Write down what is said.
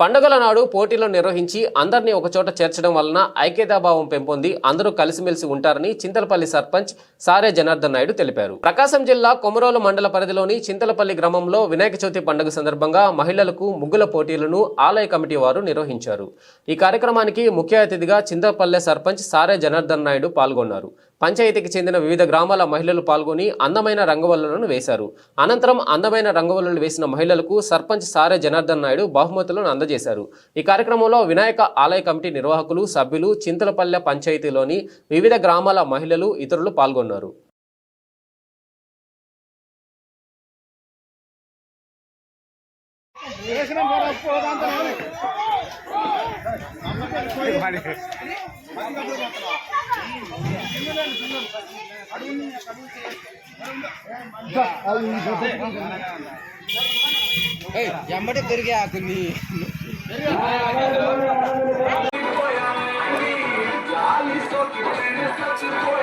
పండుగల నాడు పోటీలు నిర్వహించి అందరినీ ఒకచోట చేర్చడం వలన ఐక్యతాభావం పెంపొంది. అందరూ కలిసిమెలిసి ఉంటారని చింతలపల్లి సర్పంచ్ సారే జనార్దన్ నాయుడు తెలిపారు. ప్రకాశం జిల్లా కొమరోలు మండల పరిధిలోని చింతలపల్లి గ్రామంలో వినాయక చవితి పండుగ సందర్భంగా మహిళలకు ముగ్గుల పోటీలను ఆలయ కమిటీ వారు నిర్వహించారు. ఈ కార్యక్రమానికి ముఖ్య అతిథిగా చింతలపల్లె సర్పంచ్ సారే జనార్దన్ నాయుడు పాల్గొన్నారు. పంచాయతీకి చెందిన వివిధ గ్రామాల మహిళలు పాల్గొని అందమైన రంగవల్లులను వేశారు. అనంతరం అందమైన రంగవల్లులు వేసిన మహిళలకు సర్పంచ్ సారే జనార్దన్ నాయుడు బహుమతులను అందజేశారు. ఈ కార్యక్రమంలో వినాయక ఆలయ కమిటీ నిర్వాహకులు సభ్యులు చింతలపల్లె పంచాయతీలోని వివిధ గ్రామాల మహిళలు ఇతరులు పాల్గొన్నారు. ఎంబటి పెరిగే ఆకుని చచ్చిపోయి